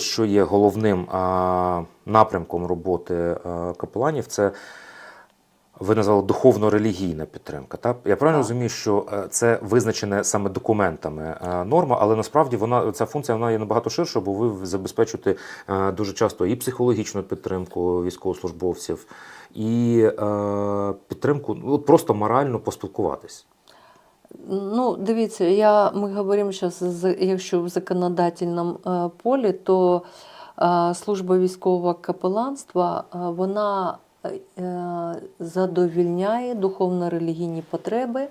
Що є головним напрямком роботи а, капеланів, це ви назвали духовно-релігійна підтримка. Так? Я правильно Так. розумію, що е, це визначене саме документами е, норма, але насправді вона ця функція вона є набагато ширша, бо ви забезпечуєте е, дуже часто і психологічну підтримку військовослужбовців, і е, підтримку ну, просто морально поспілкуватись. Ну, дивіться, я, ми говоримо зараз, якщо в законодательному е, полі, то е, служба військового капеланства е, вона задовільняє духовно-релігійні потреби.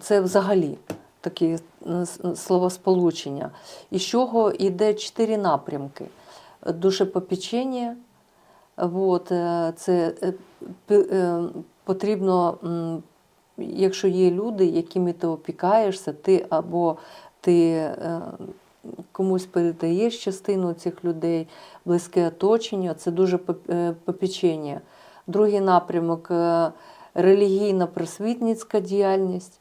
Це взагалі такі словосполучення. Із чого йде чотири напрямки: душепопічення, це потрібно, якщо є люди, якими ти опікаєшся, ти або ти е, комусь передаєш частину цих людей, близьке оточення, це дуже поп- е, попічення. Другий напрямок релігійна релігійно-просвітницька діяльність,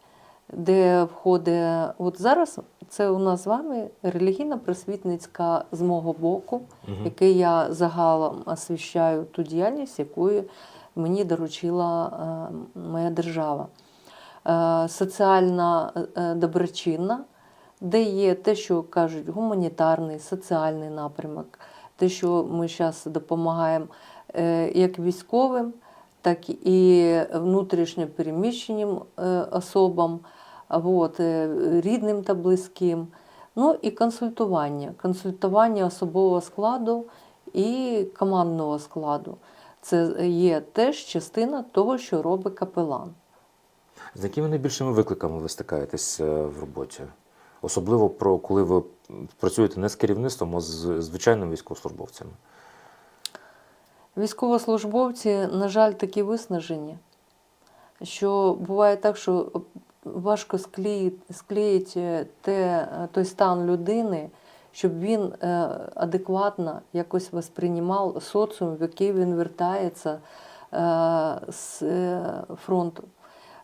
де входить, от зараз це у нас з вами релігійно-просвітницька з мого боку, Мгм. який я загалом освіщаю ту діяльність, яку мені доручила е, моя держава. Е, Соціальна е, доброчинна, де є те, що кажуть, гуманітарний, соціальний напрямок, те, що ми зараз допомагаємо як військовим, так і внутрішньо переміщеним особам, от, е, рідним та близьким. Ну і консультування. Консультування особового складу і командного складу. Це є теж частина того, що робить капелан. З якими найбільшими викликами ви стикаєтесь е, в роботі? Особливо про коли ви працюєте не з керівництвом, а з звичайними військовослужбовцями. Військовослужбовці, на жаль, такі виснажені, що буває так, що важко склеїти, склеїти те, той стан людини, щоб він е, адекватно якось восприймав соціум, в який він вертається е, з е, фронту.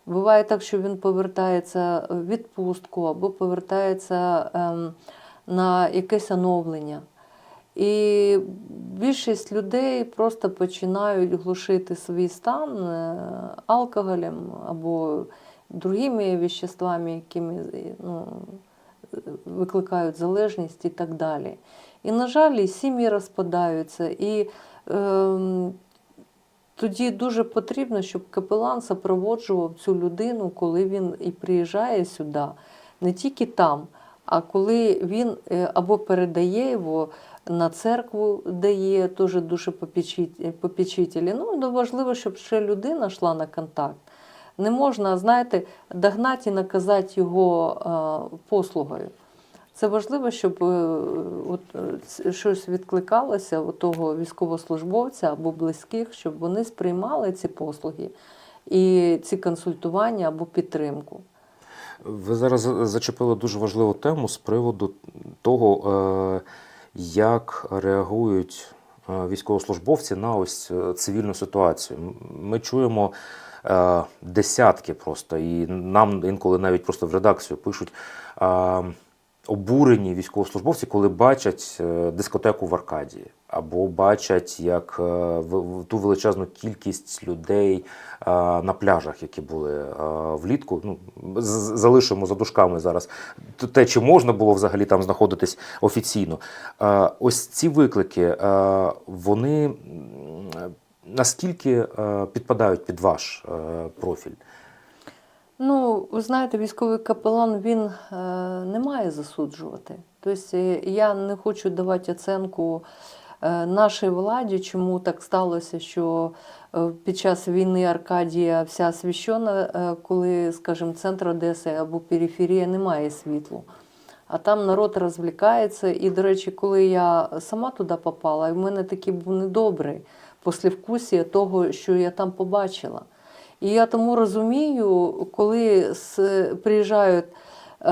Буває так, що він повертається в відпустку або повертається ем, на якесь оновлення. І більшість людей просто починають глушити свій стан е, алкоголем або другими веществами, якими ну, викликають залежність і так далі. І, на жаль, сім'ї розпадаються. І ем, тоді дуже потрібно, щоб капелан супроводжував цю людину, коли він і приїжджає сюди, не тільки там, а коли він е, або передає його на церкву, де є теж дуже попічителі. Ну, важливо, щоб ще людина йшла на контакт. Не можна, знаєте, догнати і наказати його е, послугою. Це важливо, щоб е, от, е, щось відкликалося у того військовослужбовця або близьких, щоб вони сприймали ці послуги і ці консультування або підтримку. Ви зараз зачепили дуже важливу тему з приводу того, як реагують військовослужбовці на ось цивільну ситуацію. Ми чуємо десятки просто, і нам інколи навіть просто в редакцію пишуть. е, Обурені військовослужбовці, коли бачать е, дискотеку в Аркадії, або бачать як е, ту величезну кількість людей е, на пляжах, які були е, влітку. Ну, залишимо за дужками зараз те, чи можна було взагалі там знаходитись офіційно. Е, Ось ці виклики, е, вони наскільки е, підпадають під ваш е, профіль? Ну, ви знаєте, військовий капелан він е, не має засуджувати. Тобто я не хочу давати оценку нашій владі, чому так сталося, що під час війни Аркадія вся освіщена, коли, скажімо, центр Одеси або периферія немає світлу. А там народ розвлікається. І, до речі, коли я сама туди попала, в мене такий був недобрий послевкусія того, що я там побачила. І я тому розумію, коли приїжджають е,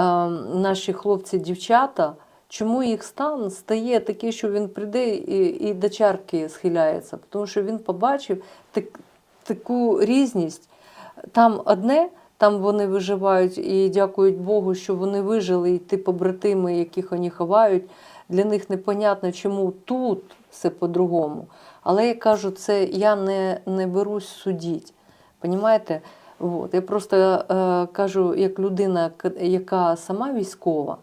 наші хлопці-дівчата, чому їх стан стає такий, що він прийде і, і до чарки схиляється, тому що він побачив так, таку різність. Там одне, там вони виживають і дякують Богу, що вони вижили, і ті побратими, яких вони ховають, для них непонятно, чому тут все по-другому. Але я кажу, це я не, не берусь судіть. Понімаєте? От. Я просто е, кажу, як людина, яка сама військова,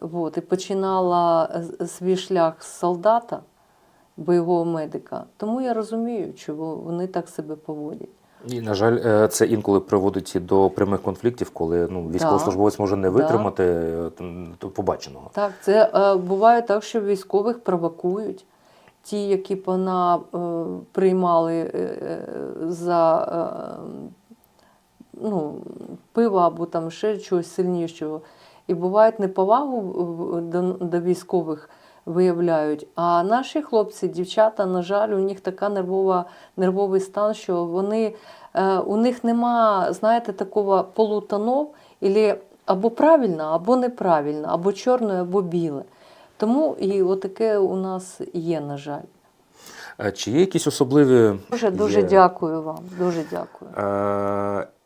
от, і починала е, свій шлях з солдата, бойового медика, тому я розумію, чому вони так себе поводять. І, на жаль, е, це інколи приводить і до прямих конфліктів, коли ну, військовослужбовець може не витримати е, побаченого. Так, це е, буває так, що військових провокують. Ті, які вона е, приймали е, е, за е, ну, пиво або там ще чогось сильнішого. І буває неповагу до, до військових виявляють. А наші хлопці, дівчата, на жаль, у них така нервова, нервовий стан, що вони, е, у них нема, знаєте, такого полутонов, або правильно, або неправильно, або чорне, або біле. Тому і отаке у нас є, на жаль. Чи є якісь особливі. Дуже дуже Є. дякую вам. Дуже дякую.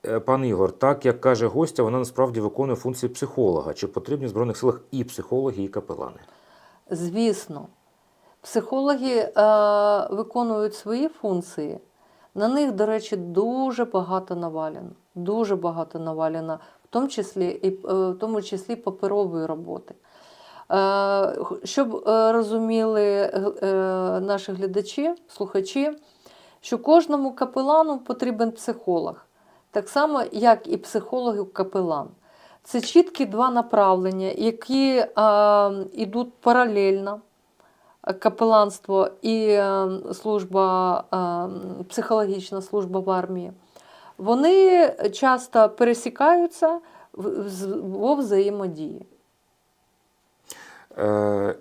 Е, Пан Ігор, так як каже гостя, вона насправді виконує функції психолога. Чи потрібні в Збройних силах і психологи, і капелани? Звісно, психологи е, виконують свої функції. На них, до речі, дуже багато навалено. Дуже багато навалено, в тому числі і е, в тому числі паперової роботи. Е, щоб е, розуміли наші глядачі, слухачі, що кожному капелану потрібен психолог, так само, як і психологу капелан. Це чіткі два направлення, які йдуть паралельно. Капеланство і е, служба, е, психологічна служба в армії, вони часто пересікаються во взаємодії. Е,